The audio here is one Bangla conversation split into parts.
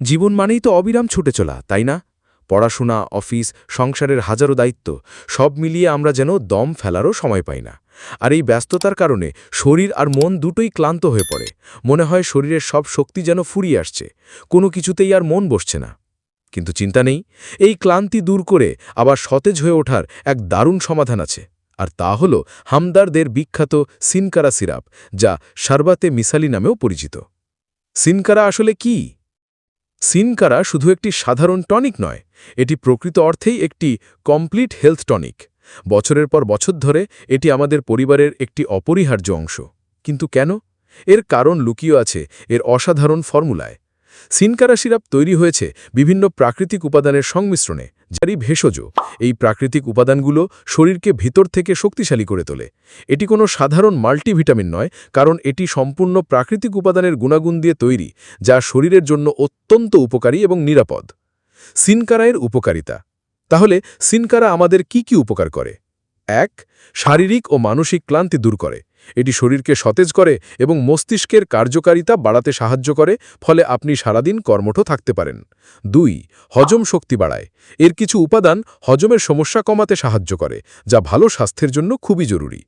জীবন মানেই তো অবিরাম ছুটে চলা, তাই না? পড়াশোনা, অফিস, সংসারের হাজারো দায়িত্ব, সব মিলিয়ে আমরা যেন দম ফেলারও সময় পাই না। আর এই ব্যস্ততার কারণে শরীর আর মন দুটোই ক্লান্ত হয়ে পড়ে। মনে হয় শরীরের সব শক্তি যেন ফুরিয়ে আসছে, কোনো কিছুতেই আর মন বসছে না। কিন্তু চিন্তা নেই, এই ক্লান্তি দূর করে আবার সতেজ হয়ে ওঠার এক দারুণ সমাধান আছে। আর তা হল হামদারদের বিখ্যাত সিনকারা সিরাপ, যা শারবাতে মিসালি নামেও পরিচিত। সিনকারা আসলে কি? সিনকারা শুধু একটি সাধারণ টনিক নয়, এটি প্রকৃত অর্থেই একটি কমপ্লিট হেলথ টনিক। বছরের পর বছর ধরে এটি আমাদের পরিবারের একটি অপরিহার্য অংশ। কিন্তু কেন? এর কারণ লুকিয়ে আছে এর অসাধারণ ফর্মুলায়। সিনকারা সিরাপ তৈরি হয়েছে বিভিন্ন প্রাকৃতিক উপাদানের সংমিশ্রণে যারই ভেষজ। এই প্রাকৃতিক উপাদানগুলো শরীরকে ভিতর থেকে শক্তিশালী করে তোলে। এটি কোনো সাধারণ মাল্টিভিটামিন নয়, কারণ এটি সম্পূর্ণ প্রাকৃতিক উপাদানের গুণাগুণ দিয়ে তৈরি, যা শরীরের জন্য অত্যন্ত উপকারী এবং নিরাপদ। সিনকারায়ের উপকারিতা। তাহলে, সিনকারা আমাদের কি কি উপকার করে? এক, শারীরিক ও মানসিক ক্লান্তি দূর করে। এটি শরীরকে সতেজ করে এবং মস্তিষ্কের কার্যকারিতা বাড়াতে সাহায্য করে, ফলে আপনি সারাদিন কর্মঠ থাকতে পারেন। দুই, হজম শক্তি বাড়ায়। এর কিছু উপাদান হজমের সমস্যা কমাতে সাহায্য করে, যা ভালো স্বাস্থ্যের জন্য খুবই জরুরি।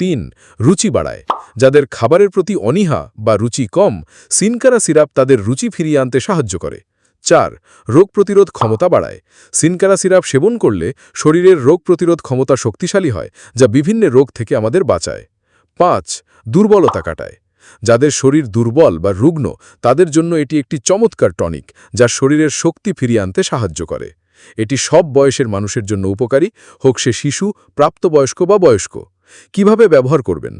তিন, রুচি বাড়ায়। যাদের খাবারের প্রতি অনীহা বা রুচি কম, সিনকারা সিরাপ তাদের রুচি ফিরিয়ে আনতে সাহায্য করে। চার, রোগ প্রতিরোধ ক্ষমতা বাড়ায়। সিনকারা সিরাপ সেবন করলে শরীরের রোগ প্রতিরোধ ক্ষমতা শক্তিশালী হয়, যা বিভিন্ন রোগ থেকে আমাদের বাঁচায়। পাঁচ, দুর্বলতা কাটায়। যাদের শরীর দুর্বল বা রুগ্ন, তাদের জন্য এটি একটি চমৎকার টনিক, যা শরীরের শক্তি ফিরিয়ে আনতে সাহায্য করে। এটি সব বয়সের মানুষের জন্য উপকারী, হোক সে শিশু, প্রাপ্তবয়স্ক বা বয়স্ক। কীভাবে ব্যবহার করবেন?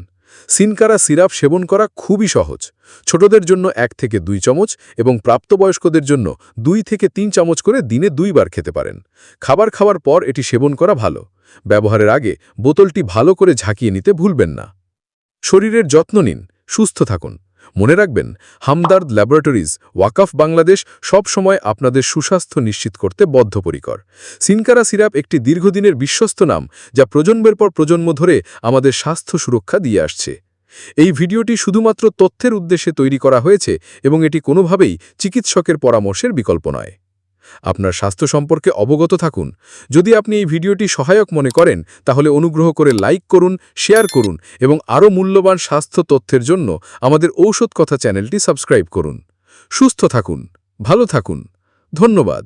সিনকারা সিরাপ সেবন করা খুবই সহজ। ছোটদের জন্য এক থেকে দুই চামচ এবং প্রাপ্তবয়স্কদের জন্য দুই থেকে তিন চামচ করে দিনে দুইবার খেতে পারেন। খাবার খাওয়ার পর এটি সেবন করা ভালো। ব্যবহারের আগে বোতলটি ভালো করে ঝাঁকিয়ে নিতে ভুলবেন না। শরীরের যত্ন নিন, সুস্থ থাকুন। মনে রাখবেন, হামদার্দ ল্যাবরেটরিজ, ওয়াকাফ বাংলাদেশ সব সময় আপনাদের সুস্বাস্থ্য নিশ্চিত করতে বদ্ধপরিকর। সিনকারা সিরাপ একটি দীর্ঘদিনের বিশ্বস্ত নাম, যা প্রজন্মের পর প্রজন্ম ধরে আমাদের স্বাস্থ্য সুরক্ষা দিয়ে আসছে। এই ভিডিওটি শুধুমাত্র তথ্যের উদ্দেশ্যে তৈরি করা হয়েছে এবং এটি কোনোভাবেই চিকিৎসকের পরামর্শের বিকল্প নয়। আপনার স্বাস্থ্য সম্পর্কে অবগত থাকুন। যদি আপনি এই ভিডিওটি সহায়ক মনে করেন, তাহলে অনুগ্রহ করে লাইক করুন, শেয়ার করুন এবং আরও মূল্যবান স্বাস্থ্য তথ্যের জন্য আমাদের ঔষধ কথা চ্যানেলটি সাবস্ক্রাইব করুন। সুস্থ থাকুন, ভালো থাকুন। ধন্যবাদ।